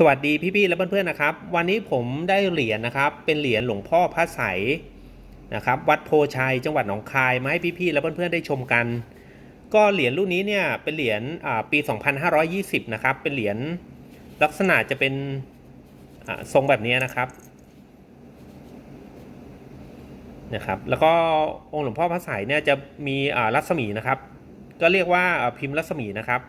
สวัสดีพี่ๆและเพื่อนๆนะครับ วันนี้ผมได้เหรียญนะครับ เป็นเหรียญหลวงพ่อพระไสยนะครับ วัดโพชัยจังหวัดหนองคายมาให้พี่ๆและเพื่อนๆได้ชมกัน ก็เหรียญรุ่นนี้เนี่ยเป็นเหรียญอ่าปี 2520 นะครับ เป็นเหรียญลักษณะจะเป็นทรงแบบนี้นะครับนะครับแล้วก็องค์หลวงพ่อพระไสยเนี่ยจะมีรัศมีนะครับ ก็เรียกว่าอ่าพิมพ์รัศมีนะครับ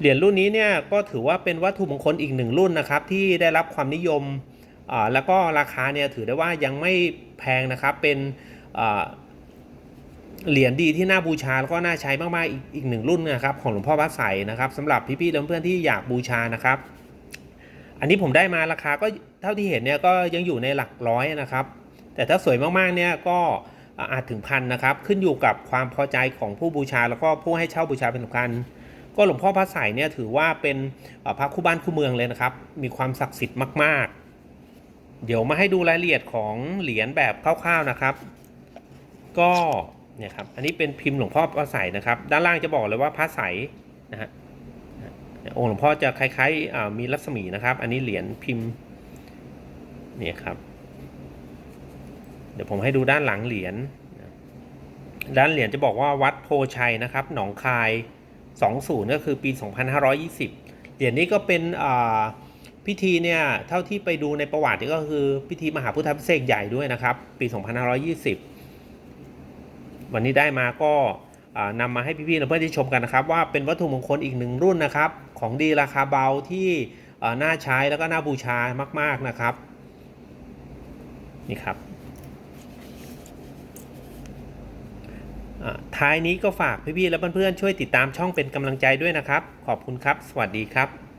เหรียญรุ่นนี้เนี่ยก็ถือว่าเป็นวัตถุมงคลอีกหนึ่งรุ่นนะครับ ที่ได้รับความนิยมแล้วก็ราคาเนี่ยถือได้ว่ายังไม่แพงนะครับ เป็นเหรียญดีที่น่าบูชาแล้วก็น่าใช้มากๆอีกอีกหนึ่งรุ่นนะครับ ของหลวงพ่อพระไสนะครับสำหรับพี่ๆและเพื่อนๆที่อยากบูชานะครับ อันนี้ผมได้มาราคาก็เท่าที่เห็นเนี่ยก็ยังอยู่ในหลักร้อยนะครับ แต่ถ้าสวยมากๆเนี่ยก็อาจถึงพันนะครับ ขึ้นอยู่กับความพอใจของผู้บูชาแล้วก็ผู้ให้เช่าบูชาเป็นสำคัญ ก็หลวงพ่อพระไสยเนี่ยถือว่าเป็นพระคู่บ้านคู่เมืองเลยนะครับ มีความศักดิ์สิทธิ์มาก ๆ เดี๋ยวมาให้ดูรายละเอียดของเหรียญแบบคร่าวๆนะครับ ก็เนี่ยครับอันนี้เป็นพิมพ์หลวงพ่อพระไสยนะครับ ด้านล่างจะบอกเลยว่าพระไสยนะฮะองค์หลวงพ่อจะคล้ายๆมีรัศมีนะครับ อันนี้เหรียญพิมพ์เนี่ยครับ เดี๋ยวผมให้ดูด้านหลังเหรียญด้านเหรียญจะบอกว่าวัดโพชัยนะครับ หนองคาย 20 ก็คือปี 2520 เหรียญนี้ก็เป็นพิธีเนี่ยเท่าที่ไปดูในประวัติก็คือพิธีมหาพุทธพิเศษกใหญ่ด้วยนะครับ ปี 2520 วันนี้ได้มาก็นำมาให้พี่ๆเพื่อนที่ชมกันนะครับ ว่าเป็นวัตถุมงคลอีกหนึ่งรุ่นนะครับ ของดีราคาเบาที่น่าใช้แล้วก็น่าบูชามาก ๆนะครับ นี่ครับ อ่า ท้ายนี้ก็ฝากพี่ๆและเพื่อนๆช่วยติดตามช่องเป็นกำลังใจด้วยนะครับ ขอบคุณครับ สวัสดีครับ